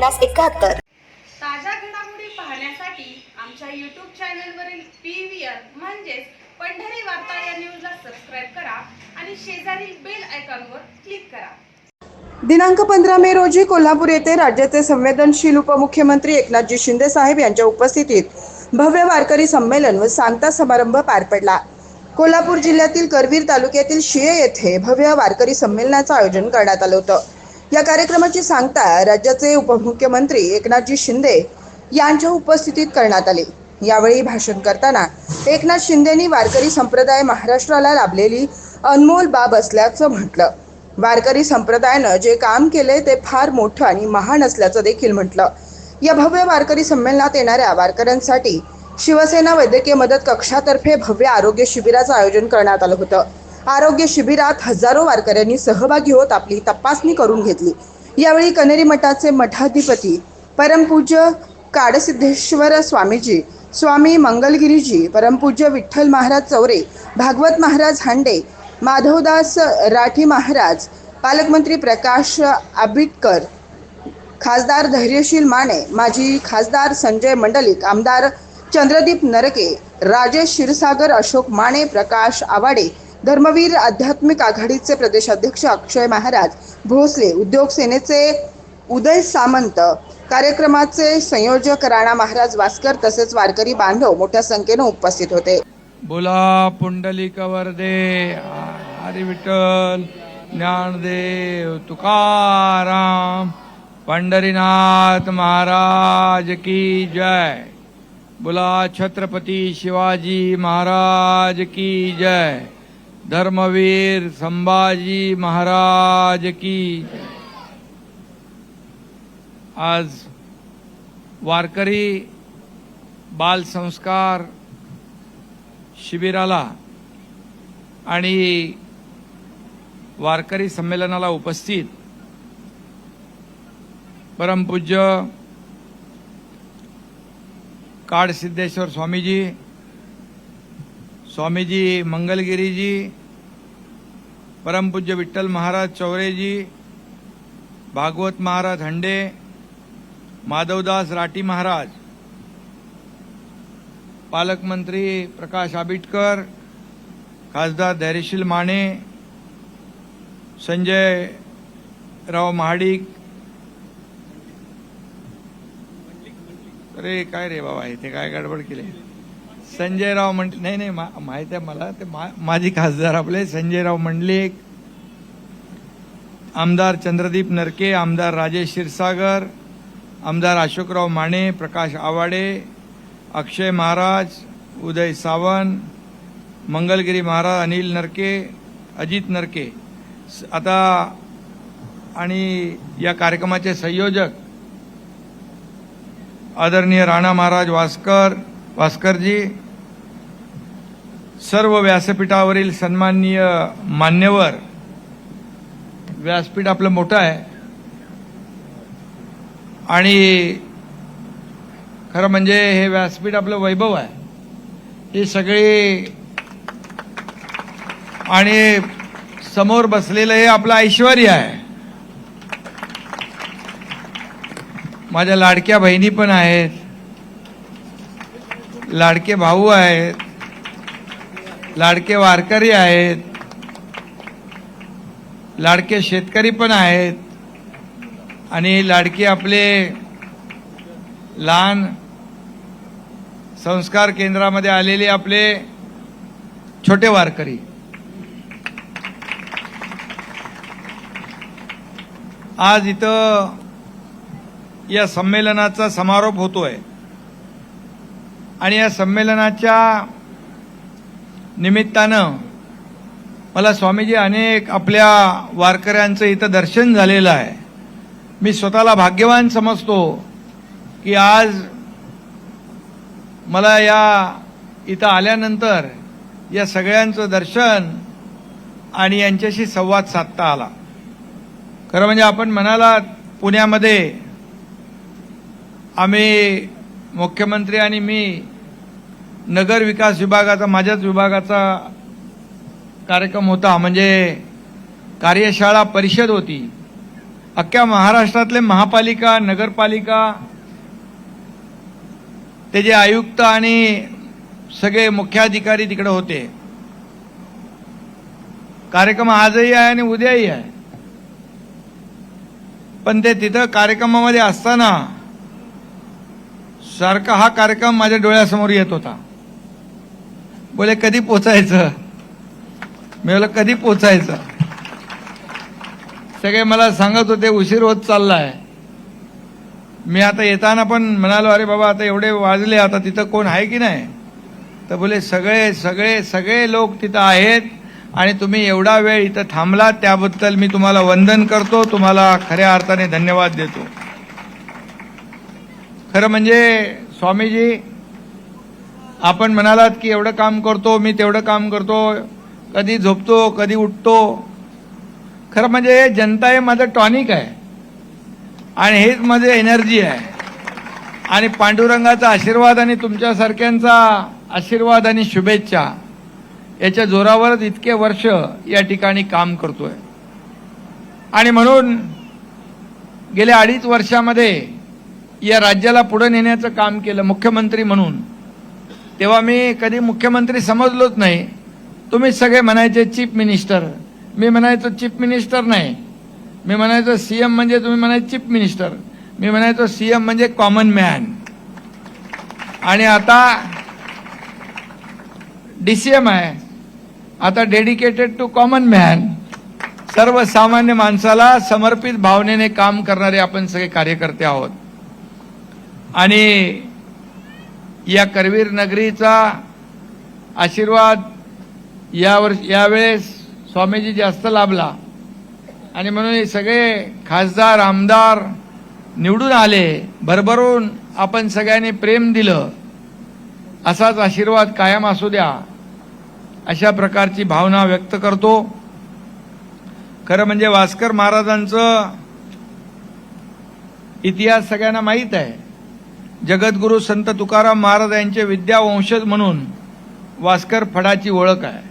पन्नास एकाहत्तर. ताज्या घडामोडी पाहण्यासाठी आमच्या यूट्यूब चॅनलवरील पी व्ही आर म्हणजेच पंढरी वार्ता या न्यूजला सबस्क्राईब करा आणि शेजारील बेल आयकॉनवर क्लिक करा. दिनांक पंधरा मे रोजी कोल्हापूर येथे राज्याचे संवेदनशील उपमुख्यमंत्री एकनाथजी शिंदे साहेब यांच्या उपस्थितीत भव्य वारकरी संमेलन व सांगता समारंभ पार पडला. कोल्हापूर जिल्ह्यातील करवीर तालुक्यातील शिये येथे भव्य वारकरी संमेलनाचं आयोजन करण्यात आलं होतं. या कार्यक्रमाची सांगता राज्याचे उपमुख्यमंत्री एकनाथजी शिंदे यांच्या उपस्थितीत करण्यात आली. यावेळी भाषण करताना एकनाथ शिंदेनी वारकरी संप्रदाय महाराष्ट्राला लाभलेली अनमोल बाब असल्याचं म्हटलं. वारकरी संप्रदायानं जे काम केले ते फार मोठं आणि महान असल्याचं देखील म्हटलं. या भव्य वारकरी संमेलनात येणाऱ्या वारकऱ्यांसाठी शिवसेना वैद्यकीय मदत कक्षातर्फे भव्य आरोग्य शिबिराचं आयोजन करण्यात आलं होतं. आरोग्य शिबिरात हजारो वारकऱ्यांनी सहभागी होत आपली तपासणी करून घेतली. यावेळी कनेरी मठाचे मठाधिपती परमपूज्य काडसिद्धेश्वर स्वामीजी स्वामी मंगलगिरीजी परमपूज्य विठ्ठल महाराज चौरे भागवत महाराज हांडे माधवदास राठी महाराज पालकमंत्री प्रकाश आबिटकर खासदार धैर्यशील माने माजी खासदार संजय मंडलिक आमदार चंद्रदीप नरके राजेश क्षीरसागर अशोक माने प्रकाश आवाडे धर्मवीर आध्यात्मिक आघाडीचे प्रदेशाध्यक्ष अक्षय महाराज भोसले उद्योग सेनेचे उदय सामंत कार्यक्रमाचे संयोजक राणा महाराज वासकर तसेच वारकरी बांधव मोठ्या संख्येने उपस्थित होते. बोला पुंडलिक वर्दे हरी विठ्ठल ज्ञानदेव तुकाराम पंढरीनाथ महाराज की जय. बोला छत्रपती शिवाजी महाराज की जय. धर्मवीर संभाजी महाराज की। आज वारकरी बाल संस्कार शिबिराला आणि वारकरी संमेलनाला उपस्थित परमपूज्य काडसिद्धेश्वर स्वामीजी स्वामीजी मंगलगिरीजी परमपूज्य विठ्ठल महाराज चौरेजी भागवत महाराज हंडे माधवदास राठी महाराज पालकमंत्री प्रकाश आंबेडकर खासदार धैर्यशील माने संजय राव महाडिक. अरे काय रे बाबा इथे काय गडबड केली? संजयराव मंड नाही नाही मा- माहिती आहे मला. ते मा- माजी खासदार आपले. संजयराव मंडलिक आमदार चंद्रदीप नरके आमदार राजेश क्षीरसागर आमदार अशोकराव माने प्रकाश आवाडे अक्षय महाराज उदय सावंत मंगलगिरी महाराज अनिल नरके अजित नरके. आता आणि या कार्यक्रमाचे संयोजक आदरणीय राणा महाराज वास्कर भास्करजी सर्व व्यासपीठावरील सन्माननीय मान्यवर व्यासपीठ आपलं मोठं आहे. आणि खरं म्हणजे हे व्यासपीठ आपलं वैभव आहे. ही सगळी आणि समोर बसलेलं हे आपलं ऐश्वर आहे. माझ्या लाडक्या बहिणी पण आहेत. लाडके भाऊ आहेत लाडके वारकरी आहेत लाडके शेतकरी पण आहेत आणि लाडके आपले लहान संस्कार केंद्रामध्ये आलेले आपले छोटे वारकरी. आज इथं या संमेलनाचा समारोप होतोय. आणि या संमेलनाच्या निमित्तानं मला स्वामीजी अनेक आपल्या वारकऱ्यांचं इथं दर्शन झालेलं आहे. मी स्वतःला भाग्यवान समजतो की आज मला या इथं आल्यानंतर या सगळ्यांचं दर्शन आणि यांच्याशी संवाद साधता आला. खरं म्हणजे आपण म्हणाला पुण्यामध्ये आम्ही मुख्यमंत्री आणि मी नगर विकास विभागाचा माझ्याच विभागाचा कार्यक्रम होता. म्हणजे कार्यशाळा परिषद होती. अख्ख्या महाराष्ट्रातले महापालिका नगरपालिका ते जे आयुक्त आणि सगळे मुख्याधिकारी तिकडे होते. कार्यक्रम आजही आहे आणि उद्याही आहे. पण ते तिथं कार्यक्रमामध्ये असताना सारखा हा कार्यक्रम माझ्या डोळ्यासमोर येत होता. बोले कधी पोचायचं? मी बोला कधी पोचायचं? सगळे मला सांगत होते उशीर होत चाललाय. मी आता येताना पण म्हणालो अरे बाबा आता एवढे वाजले आता तिथं कोण आहे की नाही? तर बोले सगळे सगळे सगळे लोक तिथं आहेत आणि तुम्ही एवढा वेळ इथं थांबलात त्याबद्दल मी तुम्हाला वंदन करतो तुम्हाला खऱ्या अर्थाने धन्यवाद देतो. खरं म्हणजे स्वामीजी आपण म्हणालात की एवढं काम करतो मी तेवढं काम करतो कधी झोपतो कधी उठतो. खरं म्हणजे जनता हे माझं टॉनिक आहे. आणि हेच माझं एनर्जी आहे. आणि पांडुरंगाचा आशीर्वाद आणि तुमच्यासारख्यांचा आशीर्वाद आणि शुभेच्छा याच्या जोरावरच इतके वर्ष या ठिकाणी काम करतोय. आणि म्हणून गेल्या अडीच वर्षामध्ये या राज्याला पुढे नेण्याचं काम केलं मुख्यमंत्री म्हणून. तेव्हा मी कधी मुख्यमंत्री समजलोच नाही. तुम्ही सगळे म्हणायचे चीफ मिनिस्टर. मी म्हणायचो चीफ मिनिस्टर नाही. मी म्हणायचो सीएम म्हणजे तुम्ही म्हणायचे चीफ मिनिस्टर. मी म्हणायचो सीएम म्हणजे कॉमन मॅन. आणि आता डीसीएम आहे. आता डेडिकेटेड टू कॉमन मॅन. सर्वसामान्य माणसाला समर्पित भावनेने काम करणारे आपण सगळे कार्यकर्ते आहोत. आणि या करवीर नगरीचा आशीर्वाद यावर यावेळेस स्वामीजी जास्त लाभला. आणि म्हणून हे सगळे खासदार आमदार निवडून आले भरभरून आपण सगळ्यांनी प्रेम दिलं. असाच आशीर्वाद कायम असू द्या अशा प्रकारची भावना व्यक्त करतो. खरं म्हणजे वास्कर महाराजांचं इतिहास सगळ्यांना माहीत आहे. जगद्गुरु संत तुकाराम महाराज यांचे विद्यावंशज म्हणून वास्कर फडाची ओळख आहे.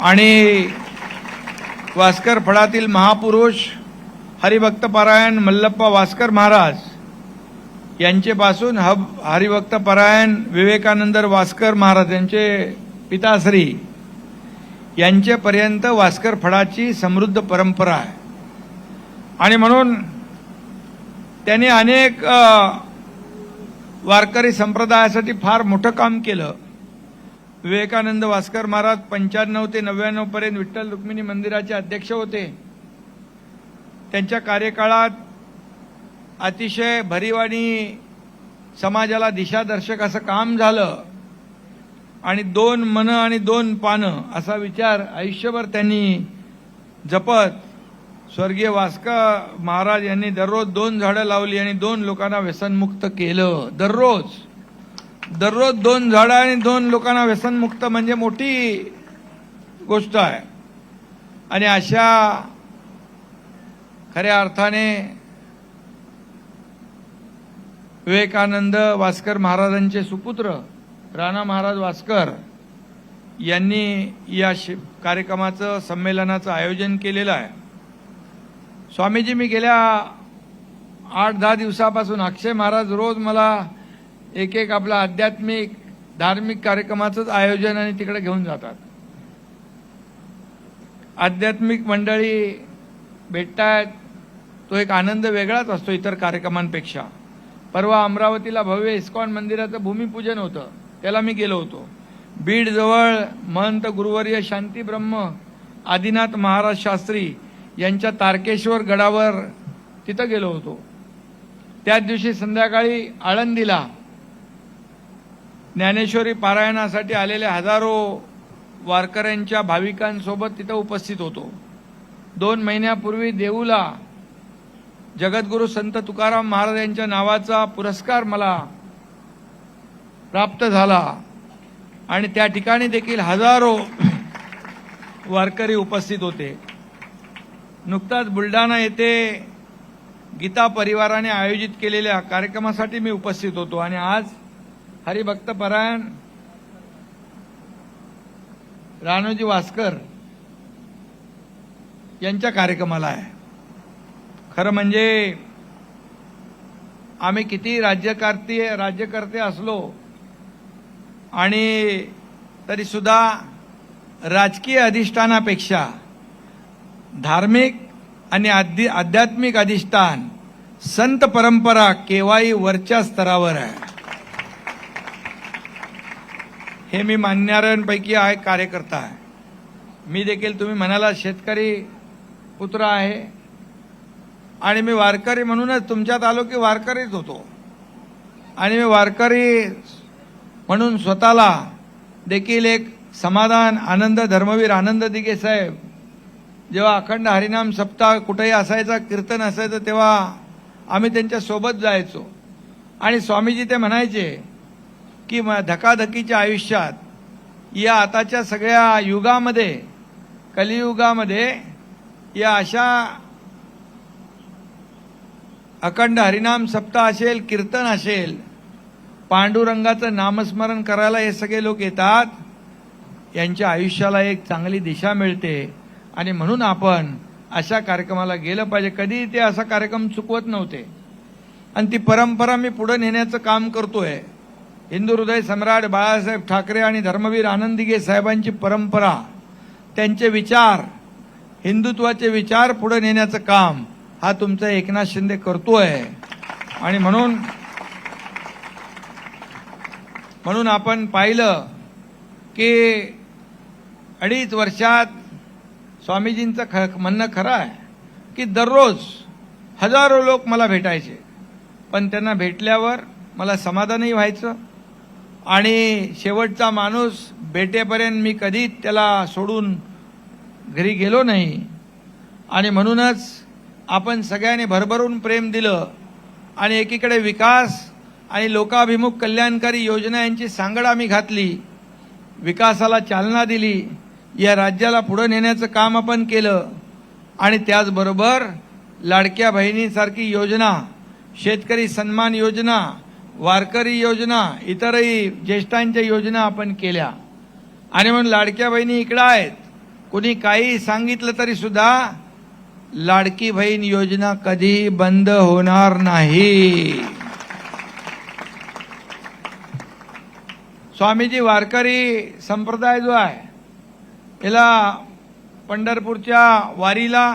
आणि वास्कर फडातील महापुरुष हरिभक्तपरायण मल्लप्पा वास्कर महाराज यांचेपासून हब हरिभक्तपरायण विवेकानंद वास्कर महाराज यांचे पिताश्री यांचेपर्यंत वास्कर फडाची समृद्ध परंपरा आहे. आणि म्हणून त्यांनी अनेक वारकरी संप्रदायासाठी फार मोठं काम केलं. विवेकानंद वास्कर महाराज पंच्याण्णव ते नव्याण्णव पर्यंत विठ्ठल रुक्मिणी मंदिराचे अध्यक्ष होते. त्यांच्या कार्यकाळात अतिशय भरीवाणी समाजाला दिशादर्शक असं काम झालं. आणि दोन मन आणि दोन पानं असा विचार आयुष्यभर त्यांनी जपत स्वर्गीय वास्का महाराज यांनी दररोज दोन झाडं लावली आणि दोन लोकांना व्यसनमुक्त केलं. दररोज. दररोज दोन झाडं आणि दोन लोकांना व्यसनमुक्त म्हणजे मोठी गोष्ट आहे. आणि अशा खऱ्या अर्थाने विवेकानंद वास्कर महाराजांचे सुपुत्र राणा महाराज वास्कर यांनी या शि- कार्यक्रमाचं संमेलनाचं आयोजन केलेलं आहे. स्वामीजी मी गेल्या आठ दहा दिवसापासून अक्षय महाराज रोज मला एक एक आपला आध्यात्मिक धार्मिक कार्यक्रमाचंच आयोजन आणि तिकडे घेऊन जातात. आध्यात्मिक मंडळी भेटतायत तो एक आनंद वेगळाच असतो इतर कार्यक्रमांपेक्षा. परवा अमरावतीला भव्य इस्कॉन मंदिराचं भूमिपूजन होतं त्याला मी गेलो होतो. बीड जवळ महंत गुरुवर्य शांती ब्रह्म आदिनाथ महाराज शास्त्री यांच्या तारकेश्वर गडावर तिथं गेलो होतो. त्याच दिवशी संध्याकाळी आळंदीला ज्ञानेश्वरी पारायणासाठी आलेल्या हजारो वारकऱ्यांच्या भाविकांसोबत तिथं उपस्थित होतो. दोन महिन्यापूर्वी देऊला जगद्गुरू संत तुकाराम महाराज यांच्या नावाचा पुरस्कार मला प्राप्त झाला आणि त्या ठिकाणी देखील हजारो वारकरी उपस्थित होते. नुकताच बुलढाणा येथे गीता परिवाराने आयोजित केलेल्या कार्यक्रमासाठी मी उपस्थित होतो आणि आज हरिभक्त परायण राणोजी वास्कर यांच्या कार्यक्रमाला आहे. खरं म्हणजे आम्ही किती राज्यकारती राज्यकर्ते असलो आणि तरीसुद्धा राजकीय अधिष्ठानापेक्षा धार्मिक आणि आध्य- आध्यात्मिक अधिष्ठान संत परंपरा केव्हाही वरच्या स्तरावर आहे. हे मी मानणाऱ्यांपैकी आहे कार्यकर्ता आहे. मी देखील तुम्ही म्हणाला शेतकरी पुत्र आहे. आणि मी वारकरी म्हणूनच तुमच्यात आलो की वारकरीच होतो. आणि मी वारकरी म्हणून स्वतःला देखील एक समाधान आनंद धर्मवीर आनंद दिगे साहेब जेव्हा अखंड हरिनाम सप्ताह कुठेही असायचा कीर्तन असायचं तेव्हा आम्ही त्यांच्यासोबत जायचो. आणि स्वामीजी ते म्हणायचे की म- धकाधकीच्या आयुष्यात या आताच्या सगळ्या युगामध्ये कलियुगामध्ये या अशा अखंड हरिनाम सप्ताह असेल कीर्तन असेल पांडुरंगाचं नामस्मरण करायला हे सगळे लोक येतात यांच्या आयुष्याला एक चांगली दिशा मिळते. आणि म्हणून आपण अशा कार्यक्रमाला गेलं पाहिजे. कधी ते असा कार्यक्रम चुकवत नव्हते. आणि ती परंपरा मी पुढे नेण्याचं काम करतोय. हिंदू हृदय सम्राट बाळासाहेब ठाकरे आणि धर्मवीर आनंदीगे साहेबांची परंपरा त्यांचे विचार हिंदुत्वाचे विचार पुढे नेण्याचं काम हा तुमचा एकनाथ शिंदे करतोय. आणि म्हणून म्हणून आपण पाहिलं की अडीच वर्षात स्वामीजींचं ख म्हणणं खरं आहे की दररोज हजारो लोक मला भेटायचे. पण त्यांना भेटल्यावर मला समाधानही व्हायचं आणि शेवटचा माणूस भेटेपर्यंत मी कधीच त्याला सोडून घरी गेलो नाही. आणि म्हणूनच आपण सगळ्यांनी भरभरून प्रेम दिलं आणि एकीकडे विकास आणि लोकाभिमुख कल्याणकारी योजना यांची सांगड आम्ही घातली विकासाला चालना दिली या राज्याला पुढं नेण्याचं काम आपण केलं. आणि त्याचबरोबर लाडक्या बहिणीसारखी योजना शेतकरी सन्मान योजना वारकरी योजना इतरही ज्येष्ठांच्या योजना आपण केल्या. आणि म्हणून लाडक्या बहिणी इकडं आहेत. कुणी काही सांगितलं तरी सुद्धा लाडकी बहीण योजना कधी बंद होणार नाही. स्वामीजी वारकरी संप्रदाय जो आहे याला पंढरपूरच्या वारीला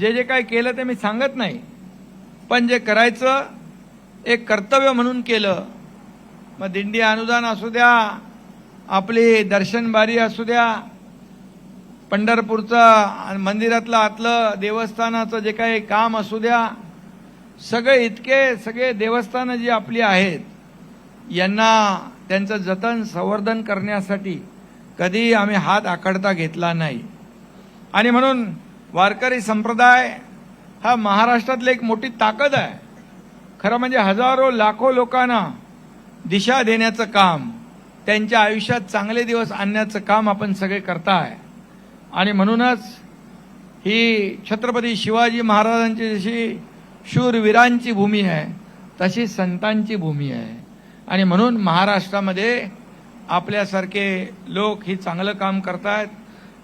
जे जे काय केलं ते मी सांगत नाही. पण जे करायचं एक कर्तव्य म्हणून केलं. मग दिंडी अनुदान असू द्या आपली दर्शनबारी असू द्या पंढरपूरचं मंदिरातलं आतलं देवस्थानाचं जे काही काम असू द्या सगळे इतके सगळे देवस्थानं जी आपली आहेत यांना त्यांचं जतन संवर्धन करण्यासाठी कधी आम्ही हात आखडता घेतला नाही. आणि म्हणून वारकरी संप्रदाय हा महाराष्ट्रातली एक मोठी ताकद आहे. खरं म्हणजे हजारो लाखो लोकांना दिशा देण्याचं काम त्यांच्या आयुष्यात चांगले दिवस आणण्याचं काम आपण सगळे करताय. आणि म्हणूनच ही छत्रपती शिवाजी महाराजांची जशी शूरवीरांची भूमी आहे तशी संतांची भूमी आहे. आणि म्हणून महाराष्ट्रामध्ये आपल्यासारखे लोक ही चांगलं काम करतायत.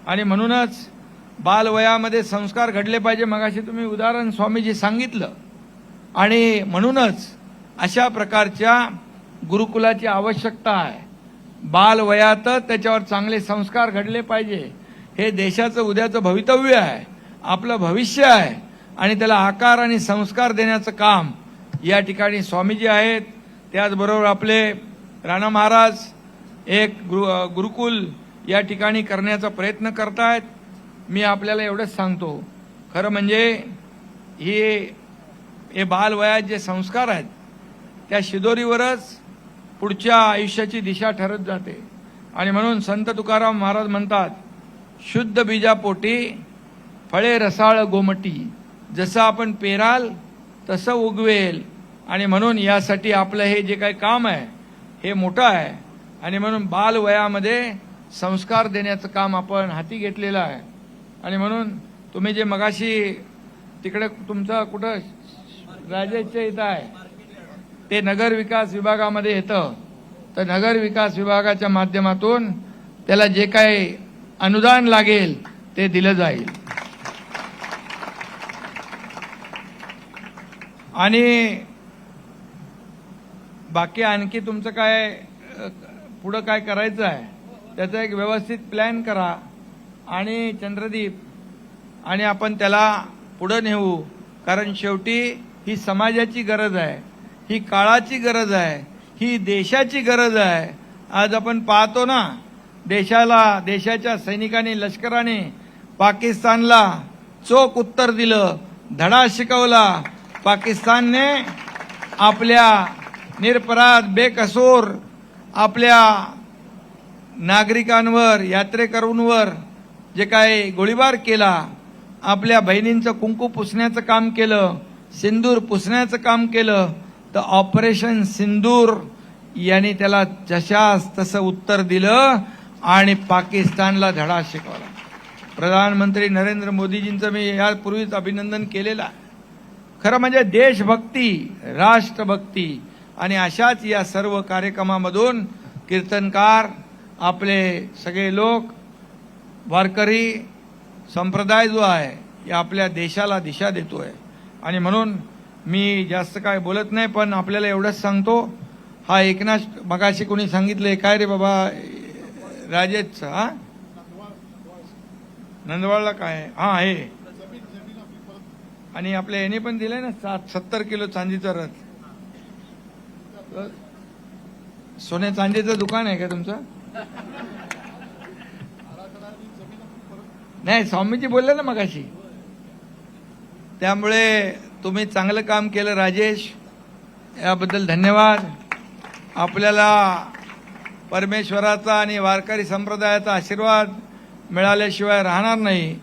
आणि म्हणूनच बालवयामध्ये संस्कार घडले पाहिजे. मगाशी तुम्ही उदाहरण स्वामीजी सांगितलं. आणि म्हणूनच अशा प्रकारच्या गुरुकुलाची आवश्यकता आहे. बालवयातच त्याच्यावर चांगले संस्कार घडले पाहिजे. हे देशाचं उद्याचं भवितव्य आहे. आपलं भविष्य आहे. आणि त्याला आकार आणि संस्कार देण्याचं काम या ठिकाणी स्वामीजी आहेत. त्याचबरोबर आपले राणा महाराज एक गुरु गुरुकुल या ठिकाणी करण्याचा प्रयत्न करतायत. मी आपल्याला एवढंच सांगतो. खरं म्हणजे हे हे बालवयात जे संस्कार आहेत त्या शिदोरीवरच पुढच्या आयुष्याची दिशा ठरत जाते. आणि म्हणून संत तुकाराम महाराज म्हणतात शुद्ध बीजापोटी फळे रसाळ गोमटी. जसं आपण पेराल तसं उगवेल. आणि म्हणून यासाठी आपलं हे जे काही काम आहे हे मोठं आहे. आणि म्हणून बालवयामध्ये संस्कार देण्याचं काम आपण हाती घेतलेलं आहे. आणि म्हणून तुम्ही जे मगाशी तिकडे तुमचं कुठं राजेशच्या इथं आहे ते नगर विकास विभागामध्ये येतं. तर नगर विकास विभागाच्या माध्यमातून त्याला जे काही अनुदान लागेल ते दिलं जाईल. आणि बाकी आणखी तुमचं काय पुढं काय करायचं आहे त्याचा एक व्यवस्थित प्लॅन करा. आणि चंद्रदीप आणि आपण त्याला पुढं नेऊ. कारण शेवटी ही समाजाची गरज आहे ही काळाची गरज आहे ही देशाची गरज आहे. आज आपण पाहतो ना देशाला देशाच्या सैनिकांनी लष्कराने पाकिस्तानला चोख उत्तर दिलं धडा शिकवला. पाकिस्तानने आपल्या निरपराध बेकसूर आपल्या नागरिकांवर यात्रेकरूंवर जे काय गोळीबार केला आपल्या बहिणींचं कुंकू पुसण्याचं काम केलं सिंदूर पुसण्याचं काम केलं तर ऑपरेशन सिंदूर यांनी त्याला जशास तसं उत्तर दिलं आणि पाकिस्तानला धडा शिकवला. प्रधानमंत्री नरेंद्र मोदीजींचं मी यापूर्वीच अभिनंदन केलेलं खरं म्हणजे देशभक्ती राष्ट्रभक्ती आणि अशाच या सर्व कार्यक्रमामधून कीर्तनकार आपले सगळे लोक वारकरी संप्रदाय जो आहे या आपल्या देशाला दिशा देतोय. आणि म्हणून मी जास्त काय बोलत नाही पण आपल्याला एवढंच सांगतो. हा एकनाथ मगाशी कोणी सांगितले काय रे बाबा राजेश हा? नंदवाळला काय? आहे? हा आहे. आणि आपल्या याने पण दिलंय ना सात सत्तर किलो चांदीचा रथ. सोन्या चांदीचं दुकान आहे का तुमचं? नाही स्वामीजी बोलले ना मगाशी. त्यामुळे तुम्ही चांगलं काम केलं राजेश. याबद्दल धन्यवाद. आपल्याला परमेश्वराचा आणि वारकरी संप्रदायाचा आशीर्वाद मिळाल्याशिवाय राहणार नाही.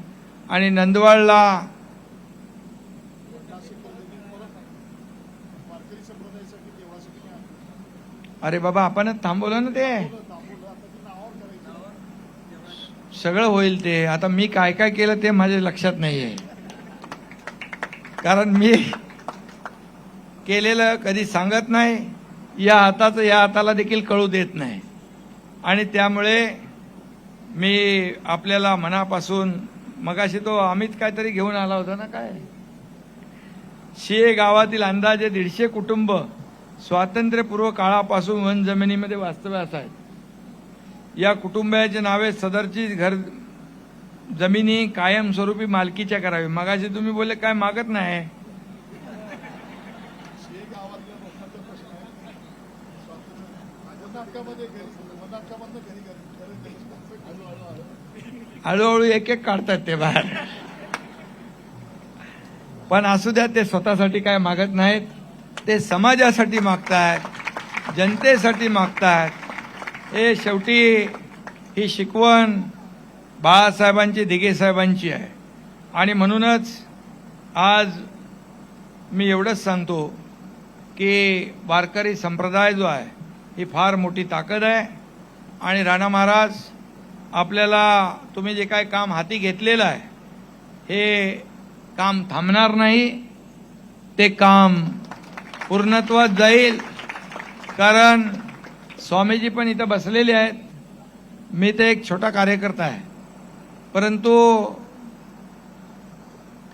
आणि नंदवाळला अरे बाबा आपणच थांबवलं ना ते? सगळं होईल ते. आता मी काय काय केलं ते माझ्या लक्षात नाहीये. कारण मी केलेलं कधी सांगत नाही या हाताचं या हाताला देखील कळू देत नाही. आणि त्यामुळे मी आपल्याला मनापासून मगाशी तो अमित काहीतरी घेऊन आला होता ना काय? शे गावातील अंदाजे दीडशे कुटुंब स्वातंत्र्यपूर्व काळापासून वन जमिनीमध्ये वास्तव्यास आहेत या कुटुंबाची नावे सदरची घर जमिनी कायमस्वरूपी मालकीच्या करावी. मगाशी तुम्ही बोलले काय मागत नाही? हळूहळू एक एक काढतात ते बाहेर. पण असू द्या ते स्वतःसाठी काय मागत नाहीत. ते समाजासाठी मागतायत जनतेसाठी मागतायत. हे शेवटी ही शिकवण बाळासाहेबांची दिघेसाहेबांची आहे. आणि म्हणूनच आज मी एवढंच सांगतो की वारकरी संप्रदाय जो आहे ही फार मोठी ताकद आहे. आणि राणा महाराज आपल्याला तुम्ही जे काय काम हाती घेतलेलं आहे हे काम थांबणार नाही. ते काम पूर्णत्वात जाईल. कारण स्वामीजी पण इथं बसलेले आहेत. मी तर एक छोटा कार्यकर्ता आहे. परंतु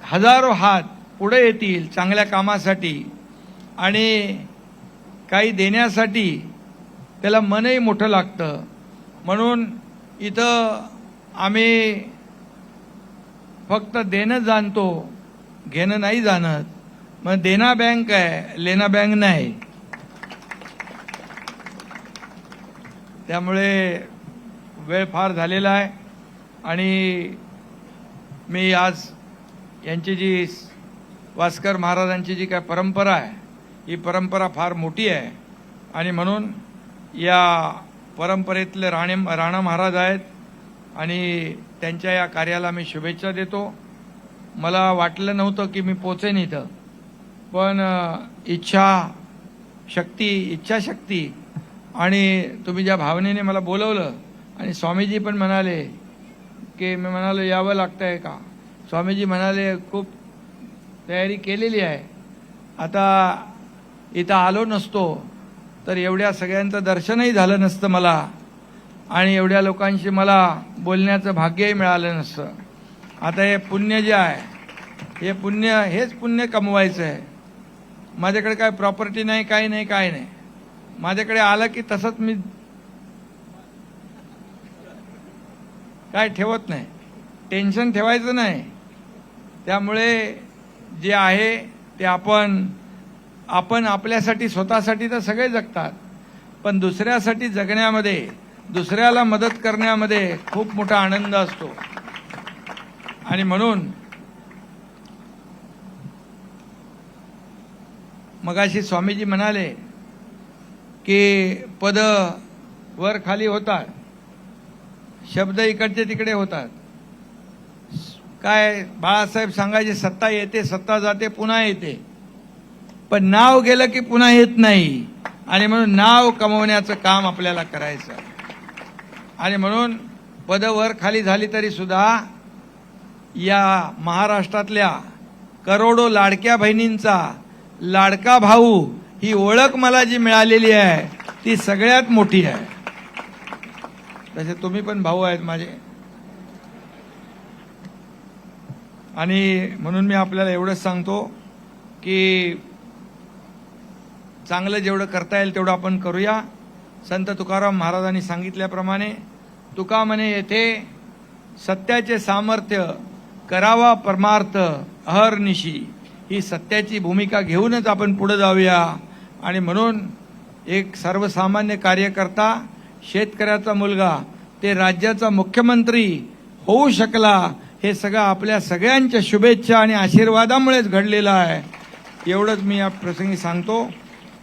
हजारो हात पुढे येतील चांगल्या कामासाठी आणि काही देण्यासाठी त्याला मनही मोठं लागतं. म्हणून इथं आम्ही फक्त देणं जाणतो घेणं नाही जाणत. मग देना बँक आहे लेना बँक नाही. त्यामुळे वेळ फार झालेला आहे. आणि मी आज यांची जी वास्कर महाराजांची जी काय परंपरा आहे ही परंपरा फार मोठी आहे. आणि म्हणून या परंपरेतले राणे राणा महाराज आहेत आणि त्यांच्या या कार्याला मी शुभेच्छा देतो. मला वाटलं नव्हतं की मी पोचेन इथं. पण इच्छा शक्ती इच्छाशक्ती आणि तुम्ही ज्या भावनेने मला बोलवलं आणि स्वामीजी पण म्हणाले की मी म्हणालो यावं लागतं आहे का? स्वामीजी म्हणाले खूप तयारी केलेली आहे. आता इथं आलो नसतो तर एवढ्या सगळ्यांचं दर्शनही झालं नसतं मला आणि एवढ्या लोकांशी मला बोलण्याचं भाग्यही मिळालं नसतं. आता हे पुण्य जे आहे हे पुण्य हेच पुण्य कमवायचं आहे. माझ्याकडे काय प्रॉपर्टी नाही काही नाही काय नाही. माझ्याकडे आलं की तसंच मी काय ठेवत नाही. टेन्शन ठेवायचं नाही. त्यामुळे जे आहे ते आपण आपण आपल्यासाठी स्वतःसाठी तर सगळे जगतात. पण दुसऱ्यासाठी जगण्यामध्ये दुसऱ्याला मदत करण्यामध्ये खूप मोठा आनंद असतो. आणि म्हणून मगाशी स्वामीजी म्हणाले की पद वर खाली होतात शब्द इकडचे तिकडे होतात. काय बाळासाहेब सांगायचे सत्ता येते सत्ता जाते पुन्हा येते. पण नाव गेलं की पुन्हा येत नाही. आणि म्हणून नाव कमवण्याचं काम आपल्याला करायचं. आणि म्हणून पद वर खाली झाली तरी सुद्धा या महाराष्ट्रातल्या करोडो लाडक्या बहिणींचा लाडका भाऊ ही ओळख मला जी मिळालेली आहे ती सगळ्यात मोठी आहे. तसे तुम्ही पण भाऊ आहेत माझे. आणि म्हणून मी आपल्याला एवढंच सांगतो की चांगलं जेवढं करता येईल तेवढं आपण करूया. संत तुकाराम महाराजांनी सांगितल्याप्रमाणे तुका म्हणे येथे सत्याचे सामर्थ्य करावा परमार्थ अहर्निशी. ही सत्याची भूमिका घेऊनच आपण पुढे जाऊया. आणि म्हणून एक सर्वसामान्य कार्यकर्ता शेतकऱ्याचा मुलगा ते राज्याचा मुख्यमंत्री होऊ शकला हे सगळं आपल्या सगळ्यांच्या शुभेच्छा आणि आशीर्वादामुळेच घडलेलं आहे. एवढंच मी या प्रसंगी सांगतो.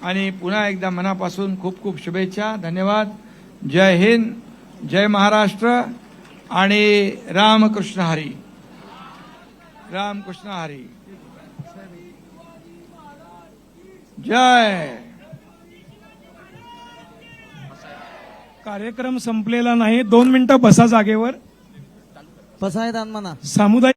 आणि पुन्हा एकदा मनापासून खूप खूप शुभेच्छा. धन्यवाद. जय हिंद जय महाराष्ट्र आणि रामकृष्ण हरी. रामकृष्ण हरी. जय। कार्यक्रम संपलेला नाही. दोन मिनिटं बसा जागेवर. बसा आहेत म्हणा. सामुदायिक